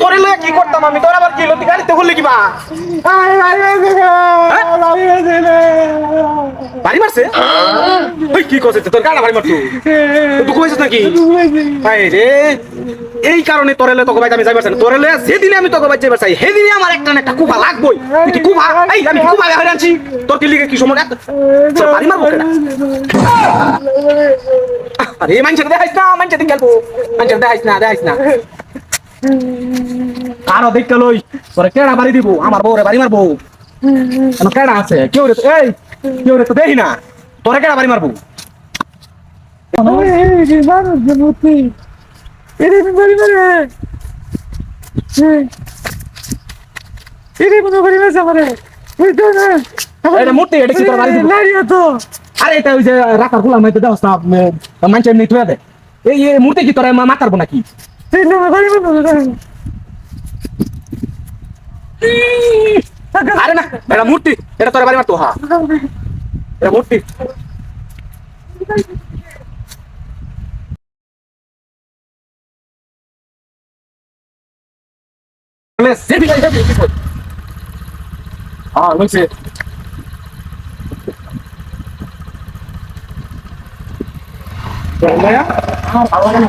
তোরে লয়ে কি করতাম আমি? তোর আবার কি লতি গাড়িতে ঘুরলি কিবা? হ্যাঁ? বাড়ি মারছে? ওই কি করছে তোর গাড়া বাড়ি মারতো তুই কইছিস নাকি? রে। এই কারণে তোরেলে তোকে আমি যাইবার চাই। তোরেলে যেদিনে আমি তোকে ভাই যাইবার চাই সেদিনে আমার একটা না একটা কুফা লাগবই তুই কি কুফা এই আমি কুফা হয়ে আনছি তোর কি লিগে কি সময় রাখ তোর বাড়ি মারবো কেনা আরে মানুষের দেখাইস না মানুষের দিকে গেলবো মানুষের দেখাইস না দেখাইস না কারও দেখতে লই তোরে কেডা বাড়ি দিব আমার বউরে বাড়ি মারবো কেন কেডা আছে কেউ রে এই কেউ রে তো দেখি না তোরে কেডা বাড়ি মারবো এটা মূর্তি এটা কি তোর বাড়ি দিব আরে এটা ওই যে রাখার গুলাম হয়তো দেওয়া না মানুষ এমনি থুয়ে দে এই এই মূর্তি কি তোরা মা মাতারবো নাকি আরে না এটা মূর্তি এটা তোর বাড়ি মারতো হ্যাঁ এটা মূর্তি 플레스 세비가 아 역시 얼마야? 아 나와요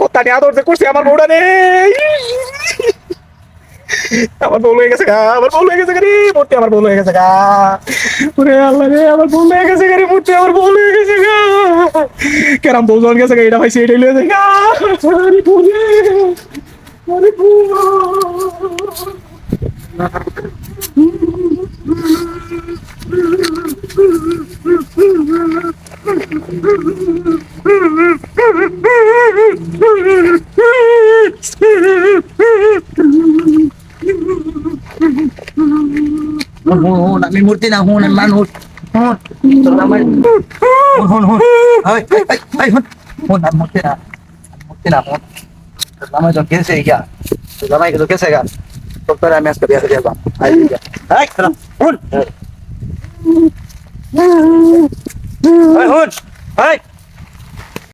কত্তা নিয়ে আদর যে করছে, আমার বউটা রে আমার বউ হয়ে গেছে গা, আমার বউ হয়ে গেছে গা রে, মূর্তি আমার বউ হয়ে গেছে গা। ওরে আল্লাহ রে, আমার বউ হয়ে গেছে গা রে, মূর্তি আমার বউ হয়ে গেছে গা। কেরাম বউ জন গেছে গা, এটা ভাইছে এটাই লয়ে যায় গা। আরে বউ আরে বউ। হুন আমি মূর্তি না হুন মানুষ। গিয়া